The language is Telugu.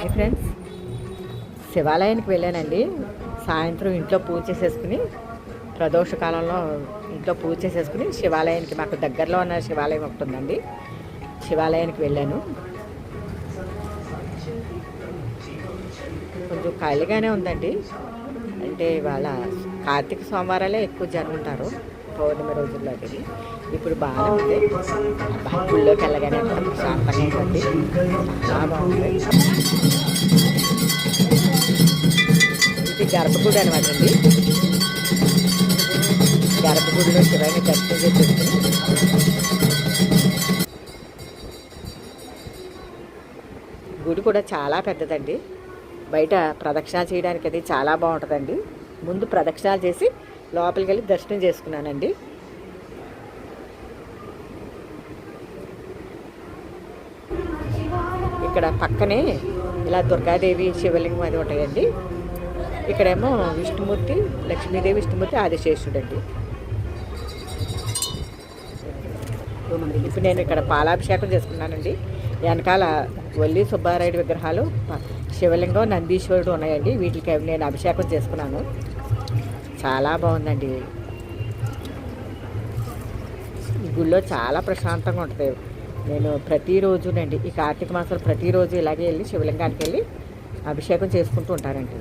హై ఫ్రెండ్స్ శివాలయానికి వెళ్ళానండి. సాయంత్రం ఇంట్లో పూజ చేసేసుకుని ప్రదోష కాలంలో ఇంట్లో పూజ చేసేసుకుని శివాలయానికి మాకు దగ్గరలో ఉన్న శివాలయం ఒకటి ఉందండి శివాలయానికి వెళ్ళాను. కొంచెం ఖాళీగానే ఉందండి. అంటే ఇవాళ కార్తీక సోమవారాలే ఎక్కువ జనం ఉంటారు పౌర్ణమి రోజుల్లో అది ఇప్పుడు బాగా ఉంది. గుళ్ళోకి వెళ్ళగానే ప్రశాంతంగా ఉంటుంది బాగుంది. గర్భగుడి అనమాట అండి. గర్భగుడిలో శివాన్ని దర్శనం చేసేసుకుని గుడి కూడా చాలా పెద్దదండి. బయట ప్రదక్షిణ చేయడానికి అది చాలా బాగుంటుందండి. ముందు ప్రదక్షిణాలు చేసి లోపలికి వెళ్ళి దర్శనం చేసుకున్నానండి. ఇక్కడ పక్కనే ఇలా దుర్గాదేవి శివలింగం అది ఉంటాయండి. ఇక్కడేమో విష్ణుమూర్తి లక్ష్మీదేవి విష్ణుమూర్తి ఆదిశేషుడు అండి ఇప్పుడు నేను ఇక్కడ పాలాభిషేకం చేసుకున్నానండి. వెనకాల వల్లి సుబ్బారాయుడు విగ్రహాలు శివలింగం నందీశ్వరుడు ఉన్నాయండి. వీటికి నేను అభిషేకం చేసుకున్నాను. చాలా బాగుందండి. ఈ గుళ్ళో చాలా ప్రశాంతంగా ఉంటుంది. నేను ప్రతిరోజునండి ఈ కార్తీక మాసంలో ప్రతిరోజు ఇలాగే వెళ్ళి శివలింగానికి వెళ్ళి అభిషేకం చేసుకుంటూ ఉంటానండి.